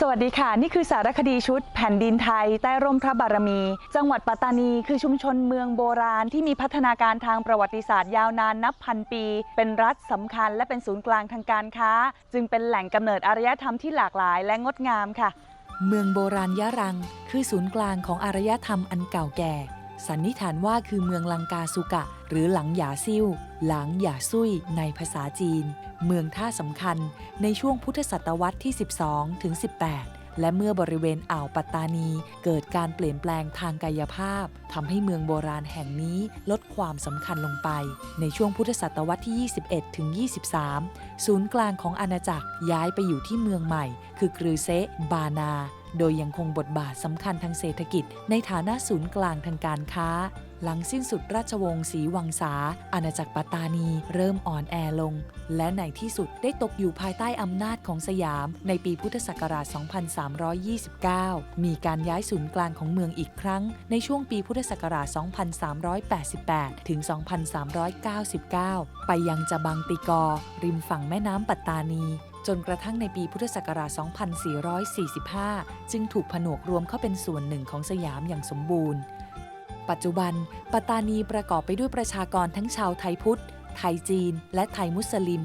สวัสดีค่ะ นี่คือสารคดีชุดแผ่นดินไทย ใต้ร่มพระบารมี จังหวัดปัตตานีคือชุมชนเมืองโบราณที่มีพัฒนาการทางประวัติศาสตร์ยาวนานนับพันปี เป็นรัฐสำคัญและเป็นศูนย์กลางทางการค้า จึงเป็นแหล่งกำเนิดอารยธรรมที่หลากหลายและงดงามค่ะ เมืองโบราณยะรัง คือศูนย์กลางของอารยธรรมอันเก่าแก่ สันนิษฐานว่าคือเมืองลังกาสุกะ หรือหลังหยาซิ่วหลังหยาซุยในภาษาจีน เมืองท่าสำคัญในช่วงพุทธศตวรรษที่ 12 ถึง 18 และเมื่อบริเวณอ่าวปัตตานี เกิดการเปลี่ยนแปลงทางกายภาพทำให้เมืองโบราณแห่งนี้ลดความสำคัญลงไป ในช่วงพุทธศตวรรษที่ 21 ถึง 23 ศูนย์กลางของอาณาจักรย้ายไปอยู่ที่เมืองใหม่ คือกรือเซบานา โดยยังคงบทบาทสำคัญทางเศรษฐกิจ ในฐานะศูนย์กลางทางการค้า หลังสิ้นสุดราชวงศ์ศรีวังสาอาณาจักรปัตตานี เริ่มอ่อนแอลง และในที่สุดได้ตกอยู่ภายใต้อำนาจของสยาม ในปีพุทธศักราช 2329 มีการย้ายศูนย์กลางของเมืองอีกครั้ง ในช่วงปีพุทธศักราช 2388 ถึง 2399 ไปยังจบังติกอ ริมฝั่งแม่น้ำปัตตานีจนกระทั่งในปีพุทธศักราช 2445 จึงถูกผนวกรวมเข้าเป็นส่วนหนึ่งของสยามอย่างสมบูรณ์ ปัจจุบัน ปัตตานีประกอบไปด้วยประชากรทั้งชาวไทยพุทธ ไทยจีน และไทยมุสลิม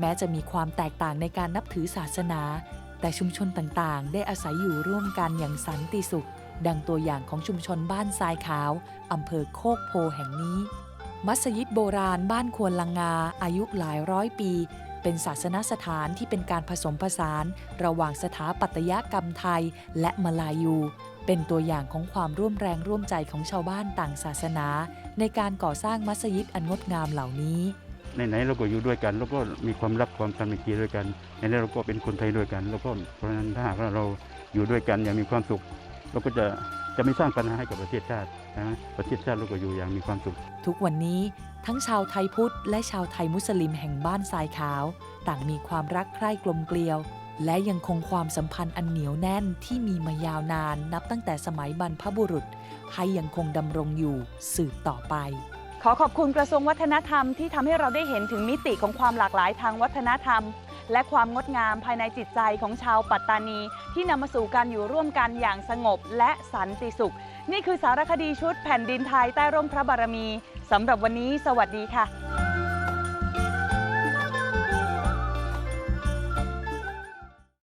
แม้จะมีความแตกต่างในการนับถือศาสนา แต่ชุมชนต่างๆ ได้อาศัยอยู่ร่วมกันอย่างสันติสุข ดังตัวอย่างของชุมชนบ้านทรายขาว อำเภอโคกโพแห่งนี้ มัสยิดโบราณบ้านควนลังงาอายุหลายร้อยปี เป็นศาสนสถานที่เป็นการผสมผสาน ระหว่างสถาปัตยกรรมไทยและมลายู เป็นตัวอย่างของความร่วมแรงร่วมใจของชาวบ้านต่างศาสนา ในการก่อสร้างมัสยิดอันงดงามเหล่านี้ไหนๆเราก็อยู่ด้วยกัน แล้วก็มีความรักความสามัคคีด้วยกันไหนๆเราก็เป็นคนไทยด้วยกัน แล้วก็เพราะฉะนั้นถ้าหากเราอยู่ด้วยกันอย่างมีความสุข เราก็จะจะไม่สร้างปัญหาให้กับประเทศชาตินะประเทศชาติเราก็อยู่อย่างมีความสุข ทุกวันนี้ทั้งชาวไทยพุทธและชาวไทยมุสลิมแห่งบ้านทรายขาว ต่างมีความรักใคร่กลมเกลียว และยังคงความสัมพันธ์อันเหนียวแน่นที่มีมายาวนานนับตั้งแต่สมัยบรรพบุรุษ ให้ยังคงดำรงอยู่สืบต่อไปขอขอบคุณกระทรวงวัฒนธรรมที่ทำให้เราได้เห็นถึงมิติของความหลากหลายทางวัฒนธรรม และความงดงามภายในจิตใจของชาวปัตตานี ที่นำมาสู่การอยู่ร่วมกันอย่างสงบและสันติสุข นี่คือสารคดีชุดแผ่นดินไทยใต้ร่มพระบารมีสำหรับวันนี้ สวัสดีค่ะ